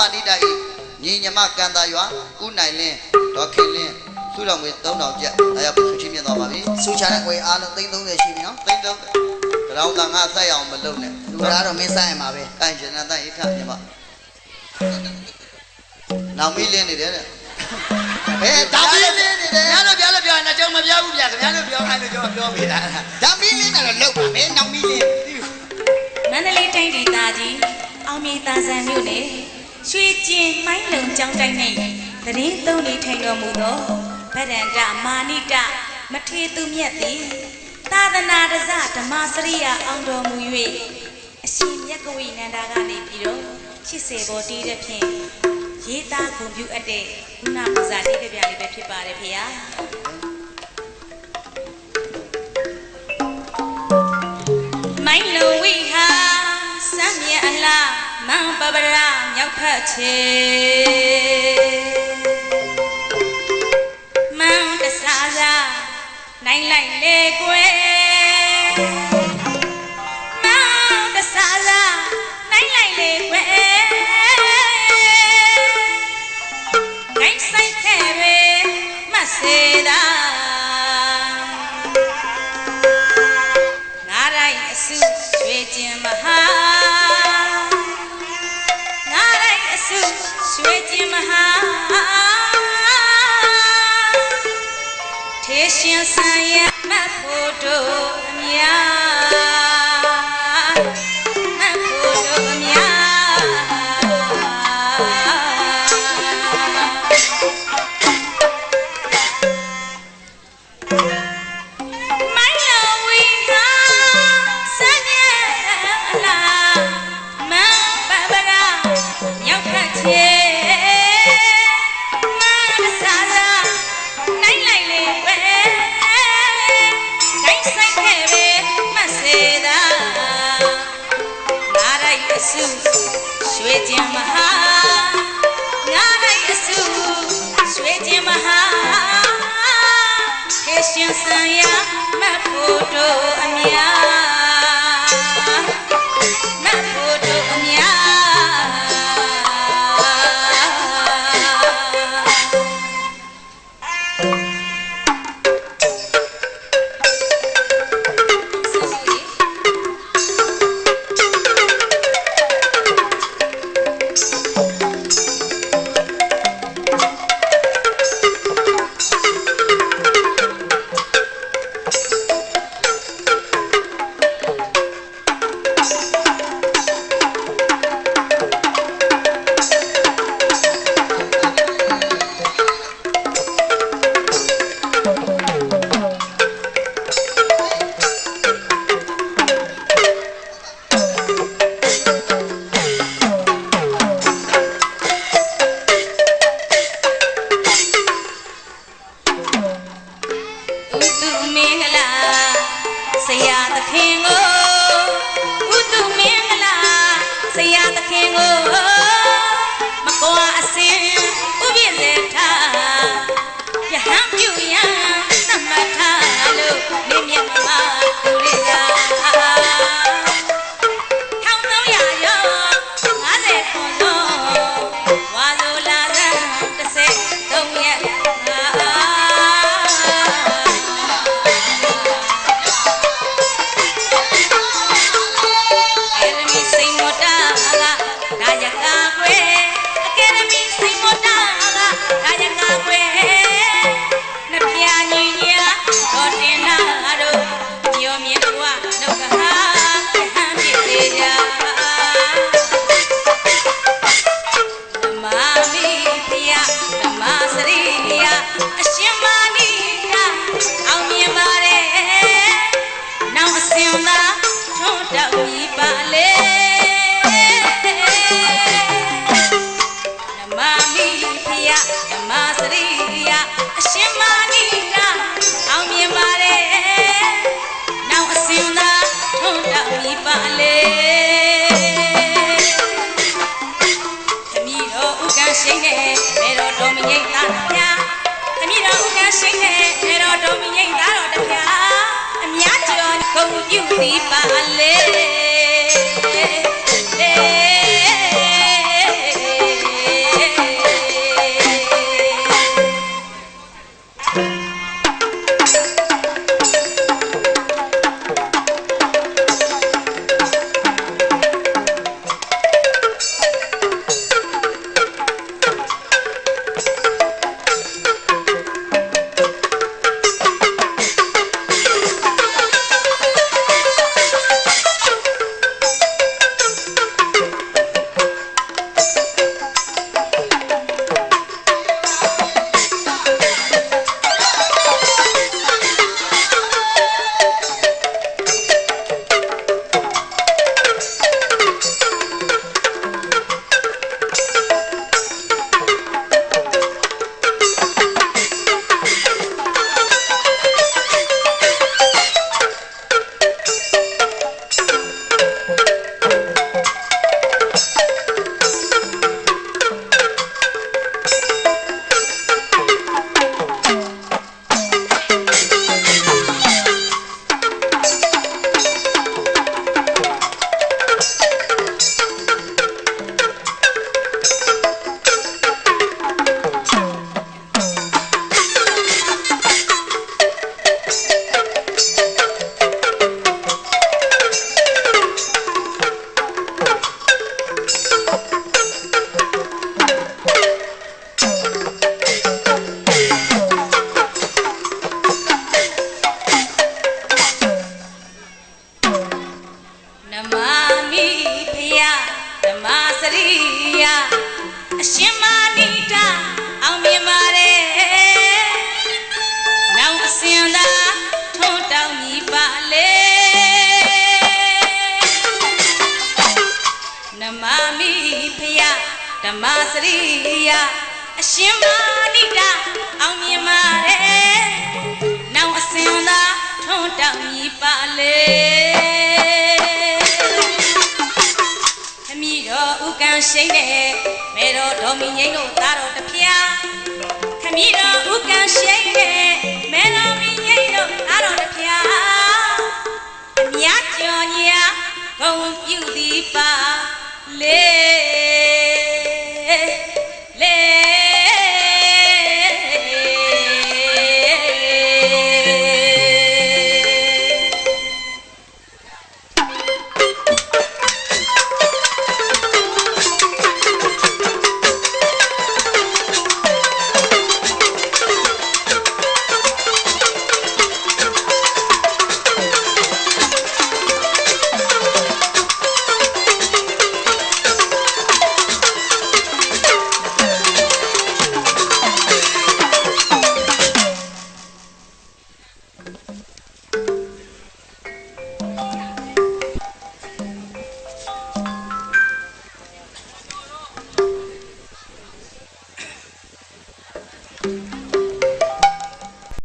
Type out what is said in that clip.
ဝနိတဤညီညမကန်တာရွာကုနိုင်လင်းဒေါက်ခင်လင်းစုတော်ငွေ3000ကျပ်ဒါရောက်ပြီးဆုချင်းမြင်သွားပါပြီစူချာတဲ့ငွေအားလုံး330ရှိပြီနော်သိန်းတော့တရောင်းသားငါဆက်ရအောင်မလုပ်နဲ့လူသားတော့မင်းဆိုင်ရမှာပဲအဲရှင်နာတန်ဣခမြင်ပါနောင်မီလင်းနေတယ်တဲ့ဘယ်ဒါမီလင်းနေတယ်ညာလို့ပြောလို့ပြောရင်တော့ကျုံမပြောဘူးဗျာခင်ဗျားတို့ပြောခိုင်းလို့ကျုံပြောပေးတာဒါမီလင်းတယ်လောက်ပါမယ်နောင်မီလင်းမန္တလေးတိုင်းဒေသကြီးအောင်မြေတာဆန်မြို့နယ် ရွှေကျင်မိုင်းလုံကျောင်းတိုင်း၌သတင်းသုံးနေထိုင်တော်မူသောဗဒန္တမာနိတမထေသူမြတ်သည်သာသနာတဇဓမ္မစရိယအောင်တော်မူ၍အရှင်မြတ်ကဝိနန္ဒာကနေပြီးတော့80ဘောတီးတဲ့ဖြင့်ရေးသားဂုဏ်ပြုအပ်တဲ့ဥနာပူဇာတိကပြလေးပဲဖြစ်ပါတယ်ဖေဟာမိုင်းလုံဝိဟာစမ်းမြအလားမန် ပပရာမြောက်ဖက်ချေမန်တစားစားနိုင်လိုက်လေကွယ်မန်တစားစားနိုင်လိုက်လေကွယ်ဂိုင်းဆိုင်ခဲ့ပဲမစေတာငါရိုက်အစုရွေကျင်မ မဟာထေရှင်ဆံရမတ်ဖို့တို့အများ ရိုက်အစုရွှေကျင်မဟာငါရိုက်အစုရွှေကျင်မဟာခေရှင်ဆံရမတ်ဖို့တို့အများ ရာသခင်ကိုဥတုမင်္ဂလာဆရာသခင်ကိုမကွာအစင်ဥပိ္ပေထားယဟန်ပြုရန်သမတ်ထားလို့မြင့်မြတ်မမသူရိ ပြုသည်ပါလေ မစရိယအရှင်မာနိတအောင်မြင်ပါတယ်နောင်အစင်သာထွန်းတောင်ကြီးပါလေခမီးတော်ဥကံရှိန်တဲ့မေတော်ဒေါ်မီငိမ့်တို့သားတော်တစ်ဖျားခမီးတော်ဥကံရှိန်တဲ့မေတော်မီငိမ့်တို့သားတော်တစ်ဖျားအမြတ်ကျော်ညာဂုံပြုသည်ပါလေလေ